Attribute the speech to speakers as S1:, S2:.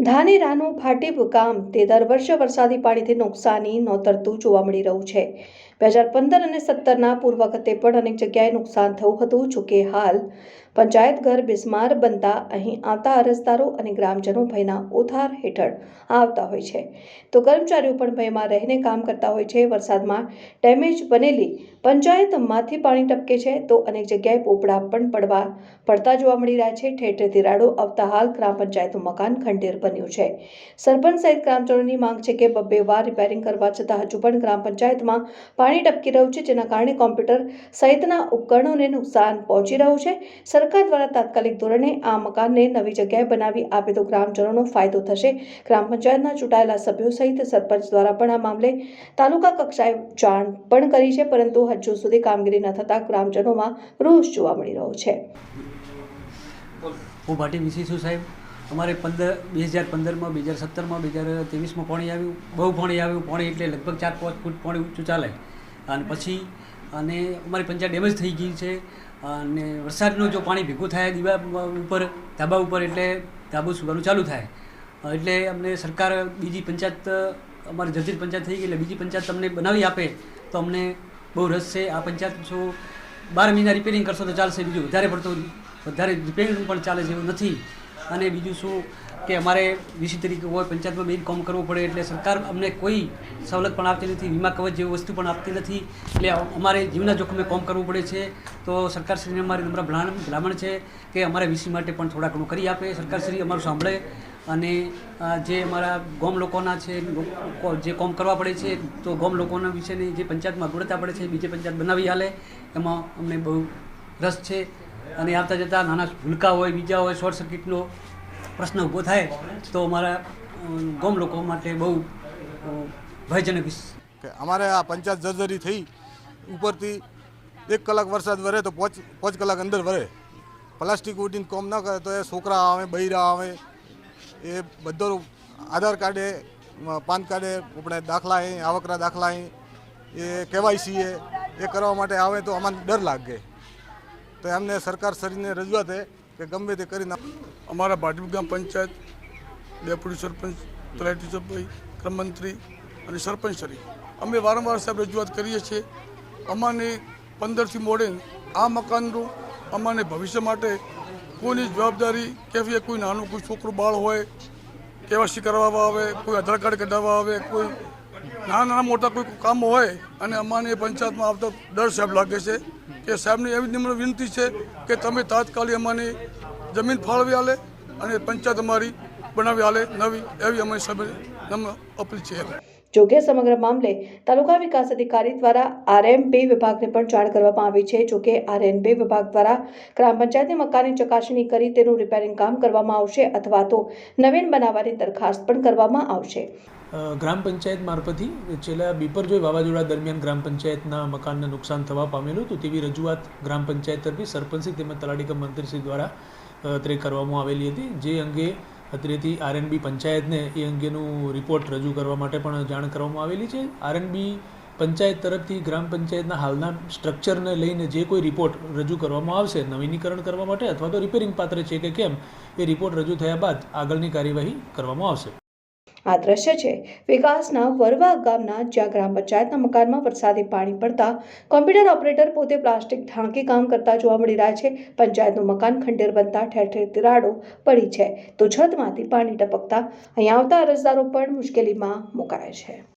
S1: ધાનેરાનું ભાટીપ ગામ તે દર વર્ષે વરસાદી પાણીથી નુકસાની નોતરતું જોવા મળી રહ્યું છે. બે હજાર પંદર અને સત્તરના પૂર્વ વખતે પણ અનેક જગ્યાએ નુકસાન થયું હતું જોકે હાલ પંચાયત ઘર બિસ્માર બનતા અહીં આવતા અરજદારો અને ગ્રામજનો ભયના ઓથાર હેઠળ આવતા હોય છે. તો કર્મચારીઓ પણ ભયમાં રહીને કામ કરતા હોય છે. વરસાદમાં ડેમેજ બનેલી પંચાયતમાંથી પાણી ટપકે છે, તો અનેક જગ્યાએ પોપડા પણ પડવા પડતા જોવા મળી રહ્યા છે. ઠેર ઠેર તિરાડો આવતા હાલ ગ્રામ પંચાયતનું મકાન ખંડેર બન્યું છે. સરપંચ સહિત ગ્રામજનોની માંગ છે કે બબ્બે વાર રિપેરિંગ કરવા છતાં હજુ પણ ગ્રામ પંચાયતમાં પાણી ટપકી રહ્યું છે, જેના કારણે કોમ્પ્યુટર સહિતના ઉપકરણોને નુકસાન પહોંચી રહ્યું છે. સરકાર દ્વારા તાત્કાલિક ધોરણે આ મકાનને નવી જગ્યાએ બનાવી આપે તો ગ્રામજનોનો ફાયદો થશે. ગ્રામ પંચાયતના ચૂંટાયેલા સભ્યો સહિત સરપંચ દ્વારા પણ આ મામલે તાલુકા કક્ષાએ જાણ પણ કરી છે, પરંતુ હજુ સુધી કામગીરી ન થતાં ગ્રામજનોમાં રોષ જોવા મળી રહ્યો છે.
S2: હું ભાટી વિસી છું સાહેબ. અમારે પંદર, બે હજાર પંદરમાં, બે હજાર સત્તરમાં, બે હજાર ત્રેવીસમાં પાણી આવ્યું. બહુ પાણી આવ્યું. પાણી એટલે લગભગ ચાર પાંચ ફૂટ પાણી ઊંચું ચાલે. અને પછી અને અમારી પંચાયત ડેમેજ થઈ ગઈ છે. અને વરસાદનું જો પાણી ભેગું થાય દીવા ઉપર, ધાબા ઉપર, એટલે ધાબુ સુવાનું ચાલુ થાય. એટલે અમને સરકાર બીજી પંચાયત, અમારી જર્જરિત પંચાયત થઈ ગઈ, એટલે બીજી પંચાયત તમને બનાવી આપે તો અમને બહુ રસ છે. આ પંચાયત જો બાર મહિના રિપેરિંગ કરશો તો ચાલશે, બીજું વધારે પડતું, વધારે રિપેરિંગ પણ ચાલે છે એવું નથી. અને બીજું શું કે અમારે વીસી તરીકે હોય પંચાયતમાં મેઇન કામ કરવું પડે એટલે સરકાર અમને કોઈ સવલત પણ આપતી નથી, વીમા કવચ જેવી વસ્તુ પણ આપતી નથી. એટલે અમારે જીવના જોખમે કામ કરવું પડે છે. તો સરકારશ્રીને અમારી નમ્ર ભલામણ છે કે અમારે વીસી માટે પણ થોડા ઘણું કરી આપે. સરકારશ્રી અમારું સાંભળે અને જે અમારા ગોમ લોકોના છે જે કામ કરવા પડે છે, તો ગોમ લોકોના વિશેની જે પંચાયતમાં ગુણતા પડે છે, બીજી પંચાયત બનાવી હાલે. એમાં અમને બહુ રસ છે. અને આવતા જતાં નાના ભૂલકા હોય, બીજા હોય, શોર્ટ સર્કિટનો પ્રશ્ન ઊભો થાય તો અમારા ગામ લોકો માટે બહુ ભયજનક
S3: અમારે આ પંચાયત જર્જરી થઈ, ઉપરથી એક કલાક વરસાદ વરે તો પાંચ પાંચ કલાક અંદર વરે. પ્લાસ્ટિક ઉડીને કોમ ન કરે તો એ છોકરા આવે, બૈરા આવે, એ બધો આધાર કાર્ડે પાન કાર્ડે આપણે દાખલા અહીં, આવકના દાખલા અહીં, એ કેવાયસી એ એ કરવા માટે આવે તો અમને ડર લાગે. તો એમને સરકાર શ્રીને રજૂઆત કે ગમે તે કરીને
S4: અમારા ભાટીપ ગામ પંચાયત, ડેપ્યુટી સરપંચ, તલાટી સરપંચ ક્રમમંત્રી અને સરપંચ શ્રી અમે વારંવાર સાહેબ રજૂઆત કરીએ છીએ, અમાને પંદરથી મોડે આ મકાનનું અમાને ભવિષ્ય માટે કોઈની જવાબદારી કે કોઈ નાનું, કોઈ છોકરું, બાળ હોય કેવાસી કરવામાં આવે, કોઈ આધાર કાર્ડ કઢાવવા આવે, કોઈ નાના નાના મોટા કોઈ કામો હોય અને અમાને પંચાયતમાં આવતા ડર સાહેબ લાગે છે કે સાહેબની એવી નિમ્ન વિનંતી છે કે તમે તાત્કાલિક અમારી જમીન ફાળવી આલે અને પંચાયત અમારી બનાવી આલે નવી એવી અમારી સાહેબ અપીલ છે.
S1: જોકે સમગ્ર મામલે તાલુકા વિકાસ અધિકારી દ્વારા આરએમપી વિભાગને પણ જાણ કરવામાં આવી છે. જોકે આરએનપી વિભાગ દ્વારા ગ્રામ પંચાયતની મકાનની ચકાસણી કરી તેનું રિપેરિંગ કામ કરવામાં આવશે અથવા તો નવીન બનાવવાની દરખાસ્ત પણ કરવામાં આવશે.
S5: ગ્રામ પંચાયત મારફતથી છેલ્લા બીપરજોય વાવાઝોડા દરમિયાન ગ્રામ પંચાયતના મકાનને નુકસાન થવા પામેલું હતું તેવી રજૂઆત ગ્રામ પંચાયત તરફી સરપંચશ્રી તેમજ તલાટીકમ મંત્રીશ્રી દ્વારા અત્રે કરવામાં આવેલી હતી. જે અંગે અત્રેથી આરએનબી પંચાયતને એ અંગેનું રિપોર્ટ રજૂ કરવા માટે પણ જાણ કરવામાં આવેલી છે. આરએનબી પંચાયત તરફથી ગ્રામ પંચાયતના હાલના સ્ટ્રક્ચરને લઈને જે કોઈ રિપોર્ટ રજૂ કરવામાં આવશે, નવીનીકરણ કરવા માટે અથવા તો રિપેરિંગ પાત્ર છે કે કેમ, એ રિપોર્ટ રજૂ થયા બાદ આગળની કાર્યવાહી કરવામાં આવશે.
S1: આ દ્રશ્ય છે. વિકાસના વરવા ગામના જ્યાં ગ્રામ પંચાયતના મકાનમાં વરસાદી પાણી પડતા કોમ્પ્યુટર ઓપરેટર પોતે પ્લાસ્ટિક ઢાંકી કામ કરતા જોવા મળી રહ્યા છે. પંચાયતનું મકાન ખંડેર બનતા ઠેર ઠેર તિરાડો પડી છે. તો છતમાંથી પાણી ટપકતા અહીં આવતા અરજદારો પણ મુશ્કેલીમાં મુકાયા છે.